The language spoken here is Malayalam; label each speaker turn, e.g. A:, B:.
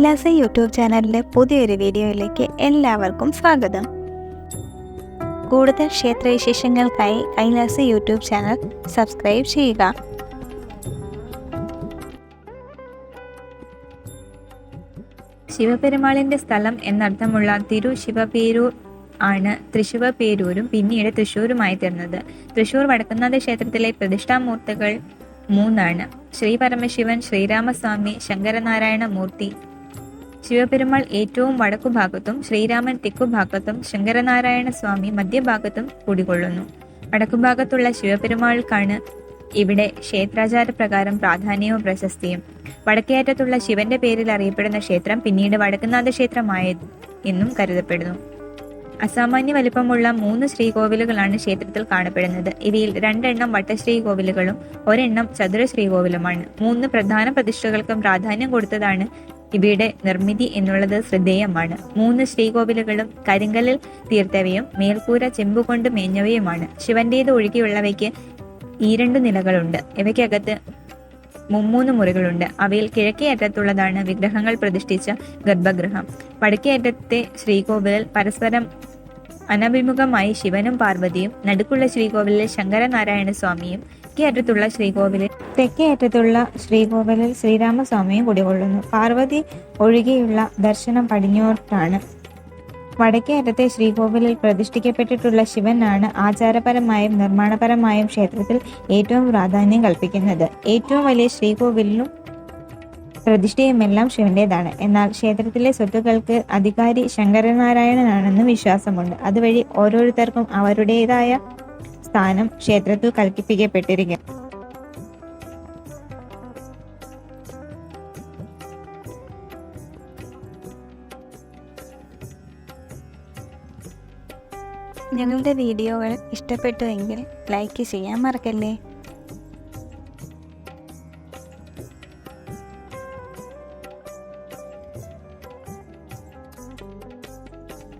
A: കൈലാസ യൂട്യൂബ് ചാനലിന്റെ പുതിയൊരു വീഡിയോയിലേക്ക് എല്ലാവർക്കും സ്വാഗതം. കൂടുതൽ ക്ഷേത്രവിശേഷങ്ങൾക്കായി കൈലാസ യൂട്യൂബ് ചാനൽ സബ്സ്ക്രൈബ് ചെയ്യുക.
B: ശിവപെരുമാളിന്റെ സ്ഥലം എന്നർത്ഥമുള്ള തിരു ശിവപേരൂർ ആണ് തൃശിവപേരൂരും പിന്നീട് തൃശ്ശൂരുമായി തീർന്നത് തൃശൂർ വടക്കുന്നാഥ ക്ഷേത്രത്തിലെ പ്രതിഷ്ഠാമൂർത്തികൾ മൂന്നാണ്. ശ്രീ പരമശിവൻ ശ്രീരാമസ്വാമി ശങ്കരനാരായണ മൂർത്തി ശിവപെരുമാൾ ഏറ്റവും വടക്കുഭാഗത്തും ശ്രീരാമൻ തെക്കുഭാഗത്തും ശങ്കരനാരായണ സ്വാമി മധ്യഭാഗത്തും കുടികൊള്ളുന്നു വടക്കുഭാഗത്തുള്ള ശിവപെരുമാൾക്കാണ് ഇവിടെ ക്ഷേത്രാചാരപ്രകാരം പ്രാധാന്യവും പ്രശസ്തിയും. വടക്കേയറ്റത്തുള്ള ശിവന്റെ പേരിൽ അറിയപ്പെടുന്ന ക്ഷേത്രം പിന്നീട് വടക്കുന്നാഥ ക്ഷേത്രമായ എന്നും കരുതപ്പെടുന്നു. അസാമാന്യ വലിപ്പമുള്ള മൂന്ന് ശ്രീകോവിലുകളാണ് ക്ഷേത്രത്തിൽ കാണപ്പെടുന്നത്. ഇവയിൽ രണ്ടെണ്ണം വട്ടശ്രീകോവിലുകളും ഒരെണ്ണം ചതുര ശ്രീകോവിലുമാണ് മൂന്ന് പ്രധാന പ്രതിഷ്ഠകൾക്കും പ്രാധാന്യം കൊടുത്തതാണ് ഇവയുടെ നിർമ്മിതി എന്നുള്ളത് ശ്രദ്ധേയമാണ്. മൂന്ന് ശ്രീകോവിലുകളും കരിങ്കലിൽ തീർത്തവയും മേൽക്കൂര ചെമ്പുകൊണ്ട് മേഞ്ഞവയുമാണ്. ശിവന്റേത് ഒഴുകിയുള്ളവയ്ക്ക് ഈ രണ്ടു നിലകളുണ്ട്. ഇവയ്ക്കകത്ത് മുമ്മൂന്ന് മുറികളുണ്ട്. അവയിൽ കിഴക്കേ അറ്റത്തുള്ളതാണ് വിഗ്രഹങ്ങൾ പ്രതിഷ്ഠിച്ച ഗർഭഗൃഹം. വടക്കേ അറ്റത്തെ ശ്രീകോവിലിൽ പരസ്പരം അനഭിമുഖമായി ശിവനും പാർവതിയും നടുക്കുള്ള ശ്രീകോവിലിലെ ശങ്കരനാരായണ സ്വാമിയും കേറ്റത്തുള്ള ശ്രീകോവിലിൽ തെക്കേ അറ്റത്തുള്ള ശ്രീകോവിലിൽ ശ്രീരാമസ്വാമിയും കുടികൊള്ളുന്നു. പാർവതി ഒഴികെയുള്ള ദർശനം പടിഞ്ഞോട്ടാണ് വടക്കേ അറ്റത്തെ ശ്രീകോവിലിൽ പ്രതിഷ്ഠിക്കപ്പെട്ടിട്ടുള്ള ശിവനാണ് ആചാരപരമായും നിർമ്മാണപരമായും ക്ഷേത്രത്തിൽ ഏറ്റവും പ്രാധാന്യം കൽപ്പിക്കുന്നത്. ഏറ്റവും വലിയ ശ്രീകോവിലിലും പ്രതിഷ്ഠയുമെല്ലാം ശിവന്റേതാണ്. എന്നാൽ ക്ഷേത്രത്തിലെ സ്വത്തുക്കൾക്ക് അധികാരി ശങ്കരനാരായണനാണെന്ന് വിശ്വാസമുണ്ട്. അതുവഴി ഓരോരുത്തർക്കും അവരുടേതായ സ്ഥാനം ക്ഷേത്രത്തിൽ കൽപ്പിക്കപ്പെട്ടിരിക്കും
A: ഞങ്ങളുടെ വീഡിയോകൾ ഇഷ്ടപ്പെട്ടുവെങ്കിൽ ലൈക്ക് ചെയ്യാൻ മറക്കല്ലേ?